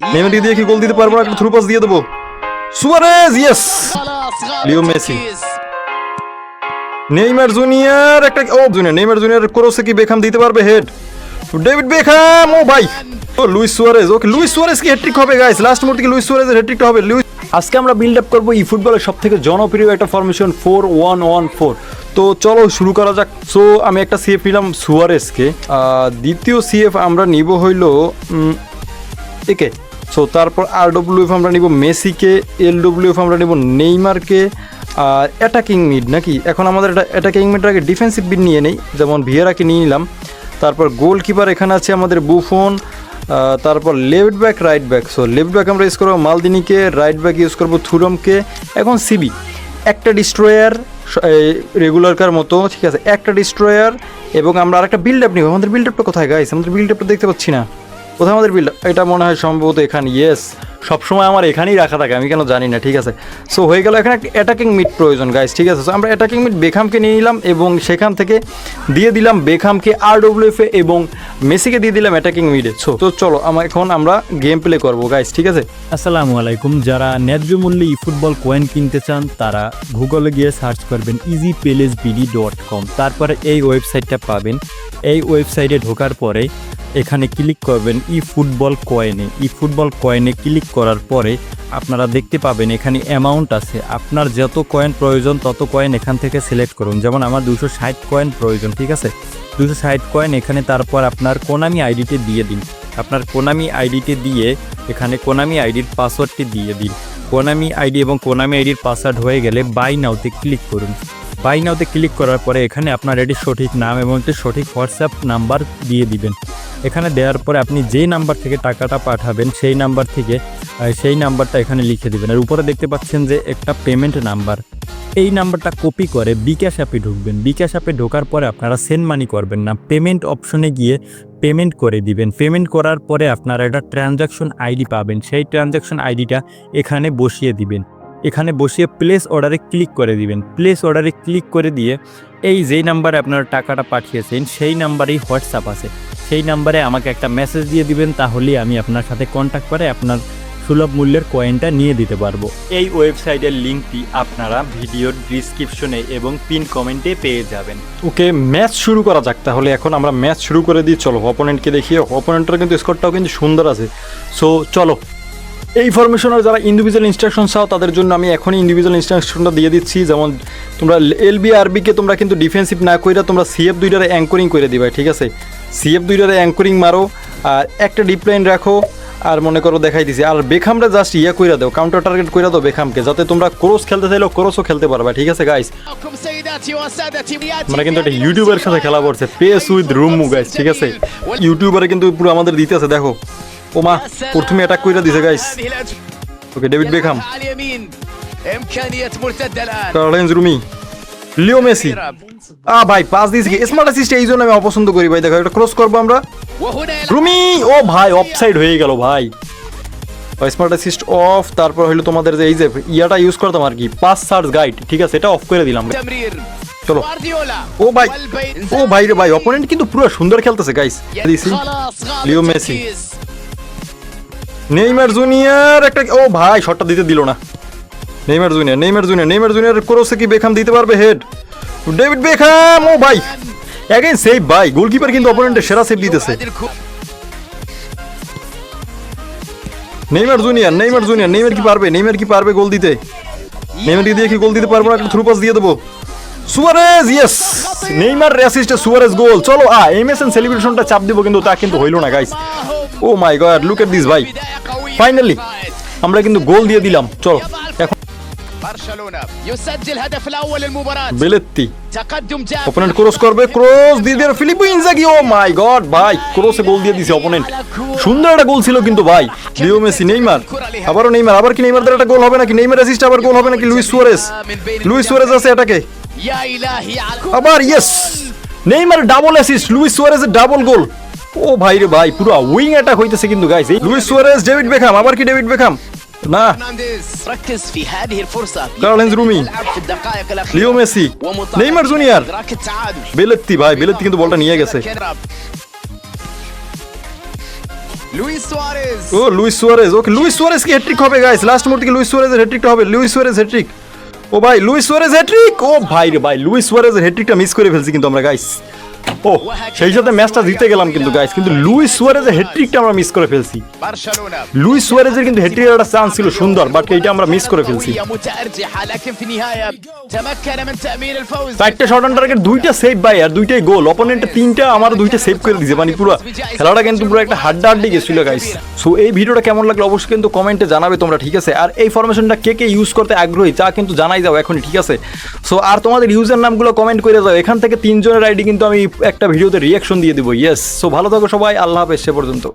নেইমারকে দিয়ে কি গোল দিতে পারব একটা থ্রু পাস দিয়ে দেবো? Suarez yes Leo Messi Neymar junior একটা ও জুনিয়র নেইমার জুনিয়র ক্রসে কি বেখাম দিতে পারবে? হেড ডেভিড বেখাম ও ভাই! ও Luis Suarez okay Luis Suarez কি হ্যাট্রিক হবে গাইস লাস্ট মুহূর্তে কি লুইস সুয়ারেজের হ্যাট্রিকটা হবে? লুইস আজকে আমরা বিল্ড আপ করব ই ফুটবলের সব থেকে জনপ্রিয় একটা formation four one one four তো চলো শুরু করা যাক। সো আমি একটা সিএফ নিলাম সুয়ারেজকে দ্বিতীয় সিএফ আমরা নিব হইল একে। সো তারপর আর ডব্লিউ ডব্লিউএফ আমরা নিব মেসিকে এল ডব্লিউ ডব্লিউএফ আমরা নিব নেইমারকে আর অ্যাটাকিং মিড নাকি? এখন আমাদের এটা অ্যাটাকিং মিডের আগে ডিফেন্সিভ মিড নিয়ে নেই, যেমন ভিয়েরাকে নিয়ে নিলাম। তারপর গোলকিপার এখানে আছে আমাদের বুফন তারপর left back right back so left back আমরা ইউজ করব মালদিনিকে রাইট ব্যাক ইউজ করব থুরমকে, এখন সিবি একটা ডিস্ট্রয়ার রেগুলারকার মতো, ঠিক আছে? একটা ডিস্ট্রয়ার এবং আমরা আরেকটা বিল্ড আপ নিব। আমাদের বিল্ড আপটা কোথায় গাইস আমাদের বিল্ড আপটা দেখতে পাচ্ছি না। কোথায় আমাদের বিল্ড? এটা মনে হয় সম্ভবত এখানে ইয়েস সবসময় আমার এখানেই রাখা থাকে, আমি কেন জানি না, ঠিক আছে? সো হয়ে গেল এখানে একটা অ্যাটাকিং মিট প্রয়োজন গাইস ঠিক আছে? সো আমরা অ্যাটাকিং মিট বেখামকে নিয়ে নিলাম এবং সেখান থেকে দিয়ে দিলাম বেখামকে আর ডব্লিউএফ এবং মেসিকে দিয়ে দিলাম অ্যাটাকিং মিডে সো তো চলো আমার এখন আমরা গেম প্লে করব গাইস ঠিক আছে? আসসালামু আলাইকুম। যারা ন্যায্য মূল্যে ফুটবল কয়েন কিনতে চান, তারা গুগলে গিয়ে সার্চ করবেন easy palace BD dot com তারপরে এই ওয়েবসাইটটা পাবেন। এই ওয়েবসাইটে ঢোকার পরে এখানে ক্লিক করবেন ই ফুটবল কয়েনে ই ফুটবল কয়েনে ক্লিক করার পরে আপনারা দেখতে পাবেন এখানে অ্যামাউন্ট আছে। আপনার যত কয়েন প্রয়োজন, তত কয়েন এখান থেকে সিলেক্ট করুন। যেমন আমার দুশো ষাট কয়েন প্রয়োজন, ঠিক আছে? দুশো ষাট কয়েন এখানে তারপর আপনার কোনামি আইডিতে দিয়ে দিন। আপনার কোনামি আইডিতে দিয়ে এখানে কোনামি আইডির পাসওয়ার্ডটি দিয়ে দিন। কোনামি আইডি এবং কোনামি আইডির পাসওয়ার্ড হয়ে গেলে বাই নাওতে ক্লিক করুন। বাই নাওতে ক্লিক করার পরে এখানে আপনার এটির সঠিক নাম এবং একটি সঠিক হোয়াটসঅ্যাপ নাম্বার দিয়ে দিবেন। এখানে দেওয়ার পরে আপনি যেই নাম্বার থেকে টাকাটা পাঠাবেন, সেই নাম্বার থেকে সেই নাম্বারটা এখানে লিখে দিবেন। আর উপরে দেখতে পাচ্ছেন যে একটা পেমেন্ট নাম্বার। এই নাম্বারটা কপি করে বিকাশ অ্যাপে ঢুকবেন। বিকাশ অ্যাপে ঢোকার পরে আপনারা সেন্ড মানি করবেন না। পেমেন্ট অপশনে গিয়ে পেমেন্ট করে দিবেন। পেমেন্ট করার পরে আপনারা একটা ট্রানজাকশন আইডি পাবেন। সেই ট্রানজাকশন আইডিটা এখানে বসিয়ে দিবেন। এখানে বসিয়ে প্লেস অর্ডারে ক্লিক করে দিবেন। প্লেস অর্ডারে ক্লিক করে দিয়ে এই যেই নাম্বারে আপনারা টাকাটা পাঠিয়েছেন, সেই নাম্বারেই হোয়াটসঅ্যাপ আছে। সেই নাম্বারে আমাকে একটা মেসেজ দিয়ে দিবেন, তাহলেই আমি আপনার সাথে কন্ট্যাক্ট করে আপনার সুলভ মূল্যের কয়েনটা নিয়ে দিতে পারব। এই ওয়েবসাইটের লিঙ্কটি আপনারা ভিডিওর ডিসক্রিপশনে এবং পিন কমেন্টে পেয়ে যাবেন। ওকে ম্যাচ শুরু করা যাক তাহলে। এখন আমরা ম্যাচ শুরু করে দিই। চলো অপোনেন্টকে দেখিয়ে অপোনেন্টের কিন্তু স্কোরটাও কিন্তু সুন্দর আছে। সো চলো। এই ফরমেশনের যারা ইন্ডিভিজুয়াল ইনস্ট্রাকশন চাও, তাদের জন্য আমি এখনই ইন্ডিভিজুয়াল ইনস্ট্রাকশনটা দিয়ে দিচ্ছি। যেমন, তোমরা এলবি আরবিকে তোমরা কিন্তু ডিফেন্সিভ না কইরা তোমরা সিএফ দুইটারে অ্যাঙ্করিং করে দিবা, ঠিক আছে? সিএফ দুইটারে অ্যাঙ্করিং মারো, আর একটা ডিপ লাইন রাখো, আর মনে করো দেখাই দিছি। আর বেখামটা জাস্ট ইয়া কইরা দাও কাউন্টার টার্গেট কইরা দাও বেখামকে, যাতে তোমরা ক্রস খেলতে চাইলেও ক্রসও খেলতে পারবা, ঠিক আছে গাইস মানে কিন্তু একটা ইউটিউবের সাথে খেলা পড়ছে পেস উইথ রুম মু গাইস ঠিক আছে? ইউটিউবারে কিন্তু পুরো আমাদের দিতে আছে, দেখো। ও মা প্রথমে অ্যাটাক কইরা দিছে গাইস ওকে ডেভিড বেখাম কার্লেন্স রুমি লিও মেসি। আ ভাই, পাস দিয়েছে কি? স্মার্ট অ্যাসিস্ট এই জন্য আমি অপছন্দ করি, ভাই। দেখো, এটা ক্রস করব আমরা। রুমি, ও ভাই অফসাইড হয়ে গেল, ভাই। স্মার্ট অ্যাসিস্ট অফ তারপর হলো তোমাদের যে এই যে ইয়াটা ইউজ করতাম আর কি পাস সার্চ গাইড ঠিক আছে? এটা অফ করে দিলাম চলো। ও ভাই ও ভাই রে ভাই অপোনেন্ট কিন্তু পুরো সুন্দর খেলতেছে guys Leo Messi. Neymar junior একটা, ও ভাই শটটা দিতে দিল না। Neymar junior Neymar junior Neymar junior ক্রসে কি বেখাম দিতে পারবে হেড ডেভিড বেখাম ও ভাই এগেইন সেভ ভাই গোলকিপার কিন্তু অপোনেন্টের সেরা সেভ দিতেছে। Neymar junior Neymar junior Neymar কি পারবে নেইমার কি পারবে গোল দিতে? নেইমার দিয়ে কি গোল দিতে পারব না, একটা থ্রু পাস দিয়ে দেবো। সুয়ারেজ ইয়েস নেইমার অ্যাসিস্টে সুয়ারেজ গোল চলো, আ এমএসএন সেলিব্রেশনটা চাপ দেব কিন্তু তা কিন্তু হইল না guys oh my god look at this ভাই। ফাইনালি আমরা কিন্তু গোল দিয়ে দিলাম। চলো। يضع الف- এখন برشلونة يسجل هدف الأول للمباراة বেলেত্তি تقدم جاء في অপোনেন্ট ক্রস করবে ক্রস দিয়ে দিয়ে Filippo Inzaghi oh my God ভাই ক্রসে গোল দিয়ে দিছে অপোনেন্ট সুন্দর একটা গোল ছিল কিন্তু ভাই লিও মেসি নেইমার আবারও নেইমার আবার কি নেইমার দ্বারা একটা গোল হবে নাকি নেইমার অ্যাসিস্ট আবার গোল হবে নাকি লুইস সুয়ারেজ লুইস সুয়ারেজ আছে এটাকে يا إلهي على আবার yes Neymar double assist Luis সুয়ারেজের double goal ও ভাই রে ভাই পুরো উইং অ্যাটাক হইতেছে কিন্তু guys Luis Suarez David Beckham আবার কি ডেভিড বেখাম না فرنانديز ركز في هذه الفرصة كارلينز رومي. يلعب في الدقائق الأخيرة Leo Messi ومطالب Neymar junior إدراك التعادل Belletti ভাই বেলেত্তি কিন্তু বলটা নিয়ে গেছে لويس سواريز ও Luis Suarez okay Luis Suarez কি হ্যাট্রিক হবে গাইস লাস্ট মুহূর্তে কি লুইস সুয়ারেজের হ্যাট্রিকটা হবে লুইস সুয়ারেজ হ্যাট্রিক ও ভাই লুইস সুয়ারেজ হ্যাট্রিক ও ভাই রে ভাই লুইস সুয়ারেজের হ্যাট্রিকটা মিস করে ফেলছি কিন্তু আমরা গাইস ও সেই সাথে ম্যাচটা জিতে গেলাম কিন্তু গাইস কিন্তু লুইস সুয়ারেজের হ্যাট্রিকটা আমরা মিস করে ফেলছি। লুইস সুয়ারেজের কিন্তু হ্যাট্রিকের একটা চান্স ছিল সুন্দর বাট এটা আমরা মিস করে ফেলছি। চারটা শর্ট অন দুইটা সেভ বাই আর দুইটাই গোল অপোনেন্টটা তিনটা আমার দুইটা সেভ করে দিয়েছে। মানে পুরো খেলাটা কিন্তু পুরো একটা হাড্ডা হাড্ডি গেছিল গাইস সো এই ভিডিওটা কেমন লাগল অবশ্যই কিন্তু কমেন্টে জানাবে তোমরা ঠিক আছে? আর এই ফরমেশনটা কে কে ইউজ করতে আগ্রহী তা কিন্তু জানাই যাও এখন ঠিক আছে? সো আর তোমাদের ইউজার নামগুলো কমেন্ট করে যাও এখান থেকে তিনজনের আইডি কিন্তু আমি একটা ভিডিওতে রিয়াকশন দিয়ে দিব। ইয়েস সো ভালো থাকো সবাই আল্লাহ হাফেজ সে পর্যন্ত।